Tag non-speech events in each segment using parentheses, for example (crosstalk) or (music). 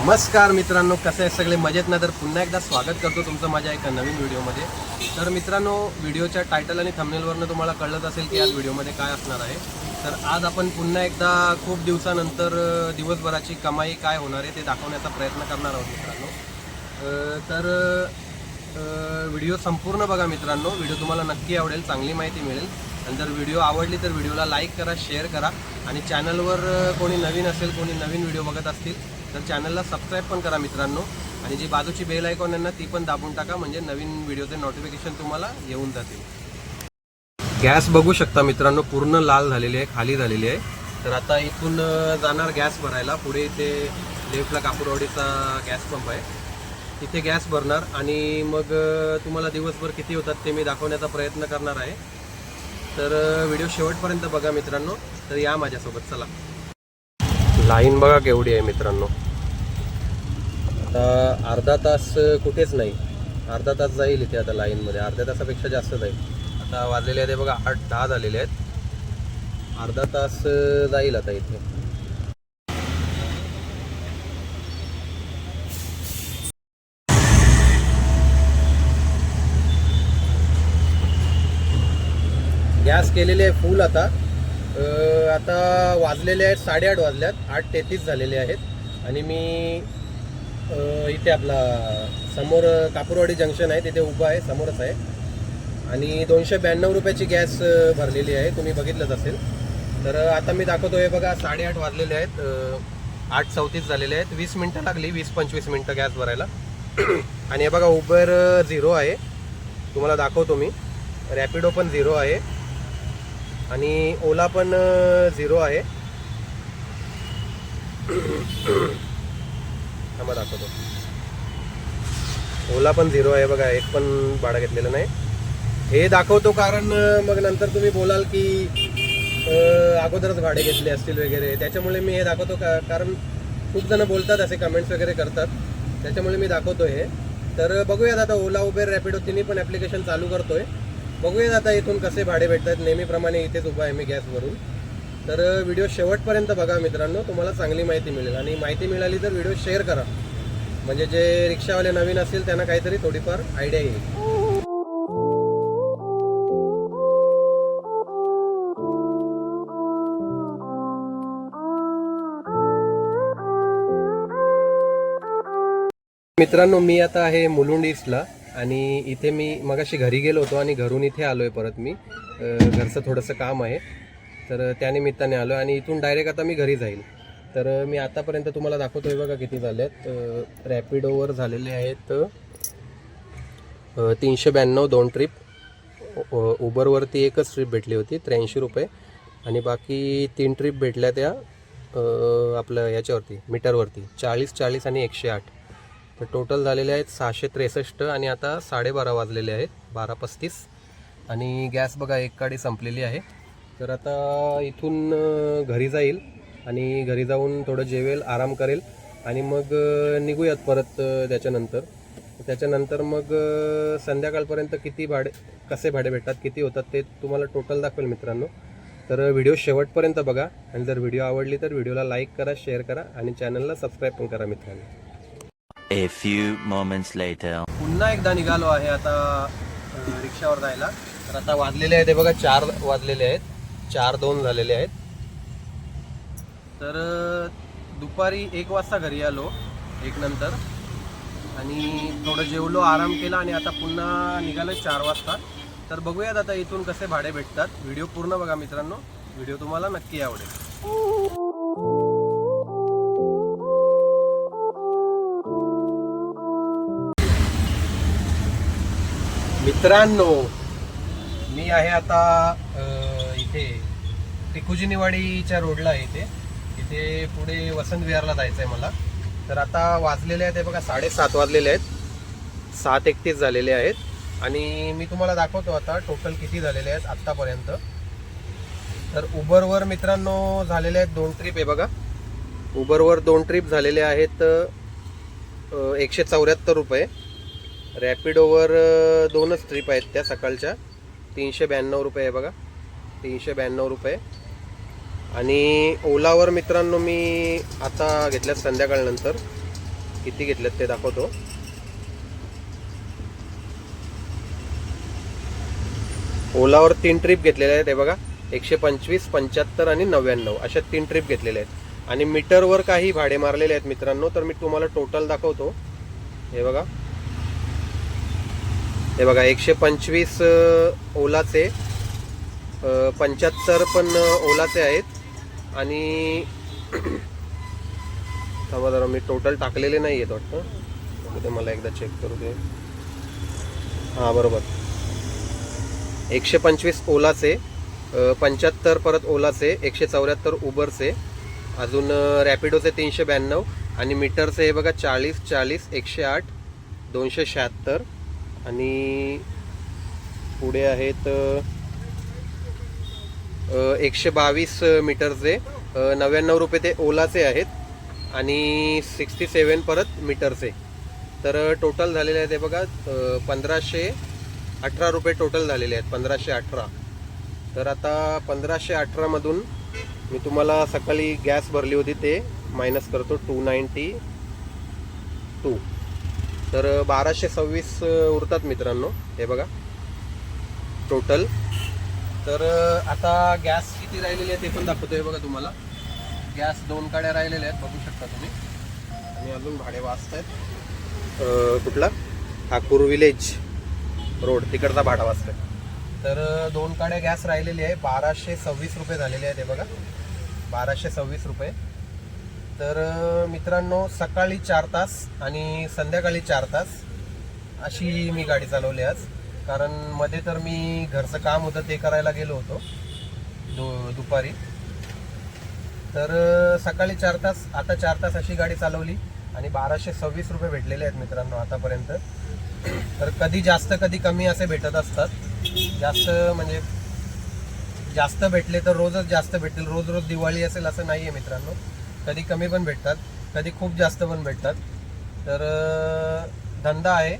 नमस्कार मित्रांनो कसे आहे सगळे? मजेत ना? तर पुन्हा एकदा स्वागत करतो तुमचं माझ्या एका नवीन व्हिडिओमध्ये. तर मित्रांनो व्हिडिओच्या टायटल आणि थंबनेलवरनं तुम्हाला कळलंच असेल की आज व्हिडिओमध्ये काय असणार आहे. तर आज आपण पुन्हा एकदा खूप दिवसानंतर दिवसभराची कमाई काय होणार आहे ते दाखवण्याचा प्रयत्न करणार आहोत मित्रांनो. तर व्हिडिओ संपूर्ण बघा मित्रांनो. व्हिडिओ तुम्हाला नक्की आवडेल चांगली माहिती मिळेल. आणि जर व्हिडिओ आवडली तर व्हिडिओला लाईक करा शेअर करा. आणि चॅनलवर कोणी नवीन असेल कोणी नवीन व्हिडिओ बघत असतील तर चॅनलला सबस्क्राईब पण करा मित्रांनो. आणि जी बाजूची बेल आयकॉन आहे ना ती पण दाबून टाका म्हणजे नवीन व्हिडिओचे नोटिफिकेशन तुम्हाला येऊन जातील. गॅस बघू शकता मित्रांनो पूर्ण लाल झालेली आहे खाली झालेली आहे. तर आता इथून जाणार गॅस भरायला. पुढे इथे लेफ्टला कापूरवाडीचा गॅस पंप आहे. तिथे गॅस भरणार. आणि मग तुम्हाला दिवसभर किती होतात ते मी दाखवण्याचा प्रयत्न करणार आहे. तर व्हिडिओ शेवटपर्यंत बघा मित्रांनो. तर या माझ्यासोबत चला. लाईन बघा केवढी आहे मित्रांनो. आता अर्धा तास कुठेच नाही. अर्धा तास जाईल इथे आता लाईनमध्ये. अर्ध्या तासापेक्षा जास्त जाईल. आता वाजलेले आहेत बघा आठ दहा झालेले आहेत. अर्धा तास जाईल आता इथे. गॅस केलेले आहे फुल आता. आता वाजलेले आहेत साडेआठ वाजल्यात. आठ तेहतीस झालेले आहेत. आणि मी इथे आपला समोर कापूरवाडी जंक्शन आहे तिथे उभा आहे समोरच आहे. आणि दोनशे ब्याण्णव रुपयाची गॅस भरलेली आहे. तुम्ही बघितलंच असेल. तर आता मी दाखवतोय बघा साडेआठ वाजलेले आहेत. आठ चौतीस झालेले आहेत. वीस मिनटं लागली वीस पंचवीस मिनटं गॅस भरायला. (clears throat) आणि हे बघा उबर झिरो आहे. तुम्हाला दाखवतो मी. रॅपिडो पण झिरो आहे. आणि ओला पण झिरो आहे. थांबा दाखवतो. ओला पण झिरो आहे बघा एक पण भाडं घेतलेलं नाही. हे दाखवतो कारण मग नंतर तुम्ही बोलाल की अगोदरच भाडे घेतले असतील वगैरे. त्याच्यामुळे मी हे दाखवतो का कारण खूप जण बोलतात असे कमेंट्स वगैरे करतात. त्याच्यामुळे मी दाखवतो हे. तर बघूयात आता ओला उबेर रॅपिडो तिन्ही पण ॲप्लिकेशन चालू करतोय. बघूयात आता इथून कसे भाडे भेटतात. नेहमीप्रमाणे इथेच उभा आहे मी गॅसवरून. तर व्हिडिओ शेवटपर्यंत बघा मित्रांनो. तुम्हाला चांगली माहिती मिळेल. आणि माहिती मिळाली तर व्हिडिओ शेअर करा. म्हणजे जे रिक्षावाले नवीन असतील त्यांना काहीतरी थोडीफार आयडिया येईल. मित्रांनो मी आता आहे मुलुंड ईस्टला आणि इथे मी मगाशी घरी गेलो होतो आणि घरून इथे आलो आहे परत मी. घरचं थोडंसं काम आहे. तर त्यानिमित्ताने आलो आणि इथून डायरेक्ट आता मी घरी जाईल. तर मी आतापर्यंत तुम्हाला दाखवतोय बघा किती झाले आहेत रॅपिडोवर झालेले आहेत तीनशे ब्याण्णव दोन ट्रिप. उबरवरती एकच ट्रिप भेटली होती त्र्याऐंशी रुपये. आणि बाकी तीन ट्रिप भेटल्या त्या आपलं याच्यावरती मीटरवरती चाळीस चाळीस आणि एकशे आठ. तर टोटल झालेले आहेत सहाशे त्रेसष्ट आणि आता साडेबारा वाजलेले आहेत बारा पस्तीस. आणि गॅस बघा एक काडी संपलेली आहे. तर आता इथून घरी जाईल आणि घरी जाऊन थोडं जेवेल आराम करेल. आणि मग निघूयात परत त्याच्यानंतर. त्याच्यानंतर मग संध्याकाळपर्यंत किती भाडे कसे भाडे भेटतात किती होतात ते तुम्हाला टोटल दाखवेल मित्रांनो. तर व्हिडिओ शेवटपर्यंत बघा. आणि जर व्हिडिओ आवडली तर व्हिडिओला लाईक करा शेअर करा आणि चॅनलला सबस्क्राईब पण करा मित्रांनो. A few moments later. पुन्हा एकदा निघालो आहे आता अ, रिक्षावर जायला. तर आता वाजलेले आहेत हे बघा चार वाजलेले आहेत. चार दोन झालेले आहेत. तर अ, दुपारी एक वाजता घरी आलो एक नंतर. आणि थोडं जेवलो आराम केला आणि आता पुन्हा निघालो चार वाजता. तर बघूयात आता इथून कसे भाडे भेटतात. व्हिडिओ पूर्ण बघा मित्रांनो. व्हिडिओ तुम्हाला नक्की आवडेल. मित्रांनो मी आहे आता इथे टिकुजिनीवाडीच्या रोडला आहे इथे. इथे पुढे वसंत विहारला जायचं आहे मला. तर आता वाजलेले आहेत हे बघा साडेसात वाजलेले आहेत. सात एकतीस झालेले आहेत. आणि मी तुम्हाला दाखवतो आता टोटल किती झालेले आहेत आत्तापर्यंत. तर उबरवर मित्रांनो झालेले आहेत दोन ट्रिप आहे बघा. उबरवर दोन ट्रिप झालेले आहेत एकशे चौऱ्याहत्तर रुपये. रॅपिडोवर दोनच ट्रिप आहेत त्या सकाळच्या. तीनशे ब्याण्णव रुपये आहे बघा. तीनशे ब्याण्णव रुपये. आणि ओलावर मित्रांनो मी आता घेतल्यात संध्याकाळनंतर किती घेतल्यात ते दाखवतो. ओलावर तीन ट्रिप घेतलेल्या आहेत हे बघा. एकशे पंचवीस पंच्याहत्तर आणि नव्याण्णव. अशा तीन ट्रिप घेतलेल्या आहेत. आणि मीटरवर काही भाडे मारलेले आहेत मित्रांनो तर मी तुम्हाला टोटल दाखवतो. हे बघा. हे बघा एकशे पंचवीस ओलाचे पंच्याहत्तर पण ओलाचे आहेत. आणि (clears throat) थांबा जरा मी टोटल टाकलेले नाही आहेत वाटतं. बघू दे मला एकदा चेक करू दे. हां बरोबर. एकशे पंचवीस ओलाचे पंच्याहत्तर परत ओलाचे एकशे चौऱ्याहत्तर उबरचे अजून रॅपिडोचे तीनशे ब्याण्णव आणि मीटरचे हे बघा चाळीस चाळीस एकशे आठ दोनशे शहात्तर आणि पुढे आहेत एकशे बावीस मीटरचे नव्याण्णव रुपये ते ओलाचे आहेत आणि सिक्स्टी सेवन परत मीटरचे. तर टोटल झालेले आहेत ते बघा पंधराशे अठरा रुपये टोटल झालेले आहेत पंधराशे अठरा. तर आता पंधराशे अठरामधून मी तुम्हाला सकाळी गॅस भरली होती ते मायनस करतो टू नाईन्टी टू तर बाराशे सव्वीस उरतात मित्रांनो. हे बघा. टोटल तर आता गॅस किती राहिलेले आहे ते पण दाखवतो हे बघा तुम्हाला. गॅस दोन काड्या राहिलेल्या आहेत बघू शकता तुम्ही. आणि अजून भाडे वाचत आहेत कुठला? ठाकूर विलेज रोड तिकडचा भाडा वाचतोय. तर दोन काड्या गॅस राहिलेली आहे. बाराशे सव्वीस रुपये झालेले आहेत हे बघा. बाराशे सव्वीस रुपये. तर मित्रांनो सकाळी चार तास आणि संध्याकाळी चार तास अशी मी गाडी चालवली आज. कारण मध्ये तर मी घरचं काम होतं ते करायला गेलो होतो दु दुपारी. तर सकाळी चार तास आता चार तास अशी गाडी चालवली आणि बाराशे सव्वीस रुपये भेटलेले आहेत मित्रांनो आतापर्यंत. तर कधी जास्त कधी कमी असे भेटत असतात. जास्त म्हणजे जास्त भेटले तर रोजच जास्त भेटतील. रोज रोज दिवाळी असेल असं नाही आहे मित्रांनो. कधी कमी पण भेटतात कधी खूप जास्त पण भेटतात. तर धंदा आहे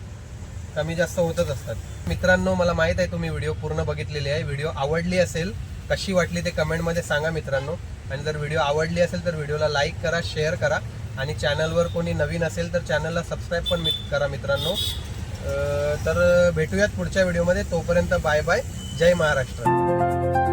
कमी जास्त होतच असतात. मित्रांनो मला माहीत आहे तुम्ही व्हिडिओ पूर्ण बघितलेली आहे. व्हिडिओ आवडली असेल कशी वाटली ते कमेंटमध्ये सांगा मित्रांनो. आणि जर व्हिडिओ आवडली असेल तर व्हिडिओला लाईक करा शेअर करा. आणि चॅनलवर कोणी नवीन असेल तर चॅनलला सबस्क्राईब पण करा मित्रांनो. तर भेटूयात पुढच्या व्हिडिओमध्ये तोपर्यंत बाय बाय जय महाराष्ट्र.